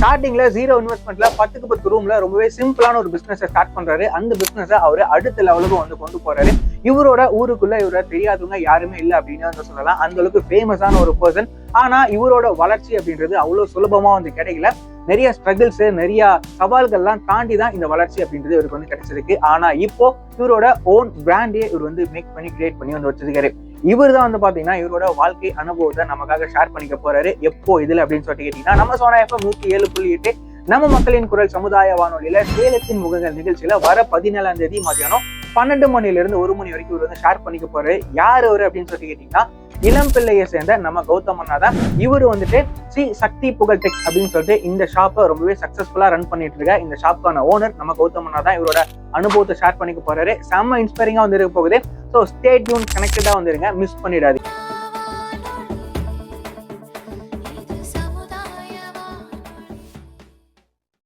ஸ்டார்டிங்ல ஜீரோ இன்வெஸ்ட்மெண்ட்ல பத்துக்கு பத்து ரூம்ல ரொம்பவே சிம்பிளான ஒரு பிசினஸ் ஸ்டார்ட் பண்றாரு. அந்த பிசினஸ் அவர் அடுத்த லெவலுக்கு வந்து கொண்டு போறாரு. இவரோட ஊருக்குள்ள இவரை தெரியாதவங்க யாருமே இல்லை அப்படின்னு வந்து சொல்லலாம். அந்த அளவுக்கு ஃபேமஸான ஒரு பர்சன் ஆனா இவரோட வளர்ச்சி அப்படின்றது அவ்வளவு சுலபமா வந்து கிடைக்கல. நிறைய ஸ்ட்ரகிள்ஸ் நிறைய சவால்கள்லாம் தாண்டி தான் இந்த வளர்ச்சி அப்படின்றது இவருக்கு வந்து கிடைச்சிருக்கு. ஆனா இப்போ இவரோட ஓன் பிராண்டே இவர் வந்து மேக் பண்ணி கிரியேட் பண்ணி வந்து வச்சிருக்காரு. இவர் தான் வந்து பாத்தீங்கன்னா இவரோட வாழ்க்கை அனுபவத்தை நமக்காக ஷேர் பண்ணிக்க போறாரு. எப்போ இதுல அப்படின்னு சொல்லிட்டு கேட்டீங்கன்னா நம்ம சோனா எஃப்எம் நூத்தி ஏழு புள்ளி எட்டு நம்ம மக்களின் குரல் சமுதாய வானொலியில சேலத்தின் முகங்கள் நிகழ்ச்சியில வர பதினேழாம் தேதி மதியானம் பன்னெண்டு மணில இருந்து ஒரு மணி வரைக்கும் இவர் வந்து ஷேர் பண்ணிக்க போறாரு. யார் அவரு அப்படின்னு சொல்லி கேட்டீங்கன்னா இளம் பிள்ளையை சேர்ந்த நம்ம கௌதம் அண்ணா தான். இவர் வந்துட்டு ஸ்ரீ சக்தி புகழ் டெக்ஸ் அப்படின்னு சொல்லிட்டு இந்த ஷாப்பை ரொம்பவே சக்சஸ்ஃபுல்லா ரன் பண்ணிட்டு இருக்க இந்த ஷாப்க்கான ஓனர் நம்ம கௌதம் அண்ணா தான் இவரோட அனுபவத்தை ஷேர் பண்ணிக்க போறாரு. செம்ம இன்ஸ்பைரிங்கா வந்து இருக்க போகுது. ஸோ ஸ்டே டியூன் கனெக்டடாக வந்துருங்க. மிஸ் பண்ணிடாதீங்க.